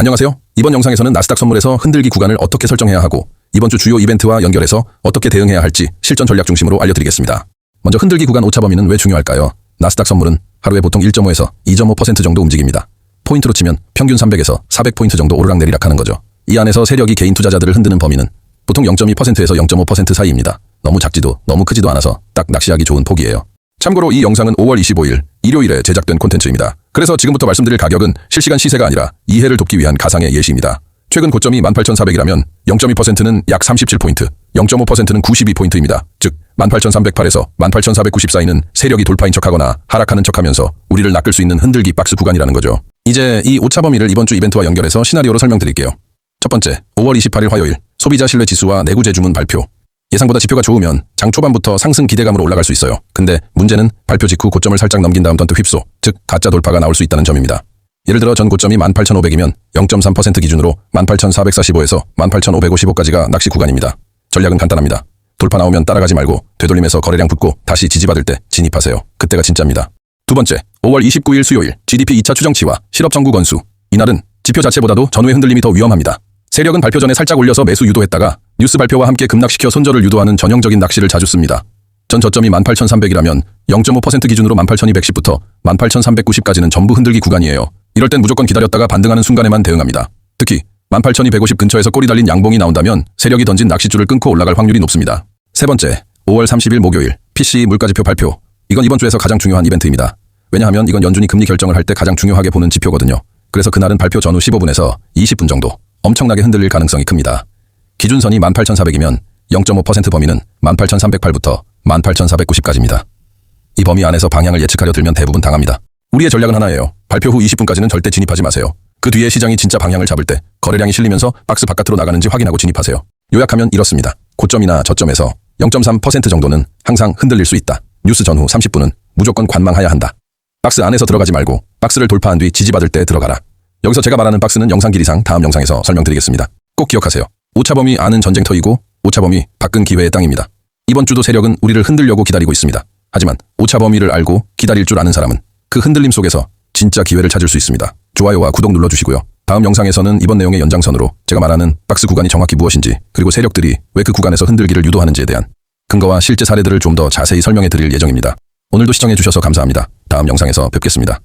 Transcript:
안녕하세요. 이번 영상에서는 나스닥 선물에서 흔들기 구간을 어떻게 설정해야 하고 이번 주 주요 이벤트와 연결해서 어떻게 대응해야 할지 실전 전략 중심으로 알려드리겠습니다. 먼저 흔들기 구간 오차 범위는 왜 중요할까요? 나스닥 선물은 하루에 보통 1.5에서 2.5% 정도 움직입니다. 포인트로 치면 평균 300에서 400포인트 정도 오르락내리락 하는 거죠. 이 안에서 세력이 개인 투자자들을 흔드는 범위는 보통 0.2%에서 0.5% 사이입니다. 너무 작지도 너무 크지도 않아서 딱 낚시하기 좋은 폭이에요. 참고로 이 영상은 5월 25일 일요일에 제작된 콘텐츠입니다. 그래서 지금부터 말씀드릴 가격은 실시간 시세가 아니라 이해를 돕기 위한 가상의 예시입니다. 최근 고점이 18,400이라면 0.2%는 약 37포인트, 0.5%는 92포인트입니다. 즉 18,308에서 18,490 사이는 세력이 돌파인 척하거나 하락하는 척하면서 우리를 낚을 수 있는 흔들기 박스 구간이라는 거죠. 이제 이 오차 범위를 이번 주 이벤트와 연결해서 시나리오로 설명드릴게요. 첫 번째, 5월 28일 화요일 소비자 신뢰 지수와 내구 재 주문 발표. 예상보다 지표가 좋으면 장 초반부터 상승 기대감으로 올라갈 수 있어요. 근데 문제는 발표 직후 고점을 살짝 넘긴 다음 던트 휩소, 즉 가짜 돌파가 나올 수 있다는 점입니다. 예를 들어 전 고점이 18,500이면 0.3% 기준으로 18,445에서 18,555까지가 낚시 구간입니다. 전략은 간단합니다. 돌파 나오면 따라가지 말고 되돌림에서 거래량 붙고 다시 지지받을 때 진입하세요. 그때가 진짜입니다. 두 번째, 5월 29일 수요일 GDP 2차 추정치와 실업 정구 건수. 이날은 지표 자체보다도 전후의 흔들림이 더 위험합니다. 세력은 발표 전에 살짝 올려서 매수 유도했다가 뉴스 발표와 함께 급락시켜 손절을 유도하는 전형적인 낚시를 자주 씁니다. 전 저점이 18,300이라면 0.5% 기준으로 18,210부터 18,390까지는 전부 흔들기 구간이에요. 이럴 땐 무조건 기다렸다가 반등하는 순간에만 대응합니다. 특히 18,250 근처에서 꼬리 달린 양봉이 나온다면 세력이 던진 낚시줄을 끊고 올라갈 확률이 높습니다. 세 번째, 5월 30일 목요일 PC 물가지표 발표. 이건 이번 주에서 가장 중요한 이벤트입니다. 왜냐하면 이건 연준이 금리 결정을 할 때 가장 중요하게 보는 지표거든요. 그래서 그날은 발표 전후 15분에서 20분 정도 엄청나게 흔들릴 가능성이 큽니다. 기준선이 18,400이면 0.5% 범위는 18,308부터 18,490까지입니다. 이 범위 안에서 방향을 예측하려 들면 대부분 당합니다. 우리의 전략은 하나예요. 발표 후 20분까지는 절대 진입하지 마세요. 그 뒤에 시장이 진짜 방향을 잡을 때 거래량이 실리면서 박스 바깥으로 나가는지 확인하고 진입하세요. 요약하면 이렇습니다. 고점이나 저점에서 0.3% 정도는 항상 흔들릴 수 있다. 뉴스 전후 30분은 무조건 관망해야 한다. 박스 안에서 들어가지 말고 박스를 돌파한 뒤 지지받을 때 들어가라. 여기서 제가 말하는 박스는 영상 길 이상 다음 영상에서 설명드리겠습니다. 꼭 기억하세요. 오차범위 아는 전쟁터이고 오차범위 바꾼 기회의 땅입니다. 이번 주도 세력은 우리를 흔들려고 기다리고 있습니다. 하지만 오차범위를 알고 기다릴 줄 아는 사람은 그 흔들림 속에서 진짜 기회를 찾을 수 있습니다. 좋아요와 구독 눌러주시고요. 다음 영상에서는 이번 내용의 연장선으로 제가 말하는 박스 구간이 정확히 무엇인지 그리고 세력들이 왜 그 구간에서 흔들기를 유도하는지에 대한 근거와 실제 사례들을 좀 더 자세히 설명해 드릴 예정입니다. 오늘도 시청해 주셔서 감사합니다. 다음 영상에서 뵙겠습니다.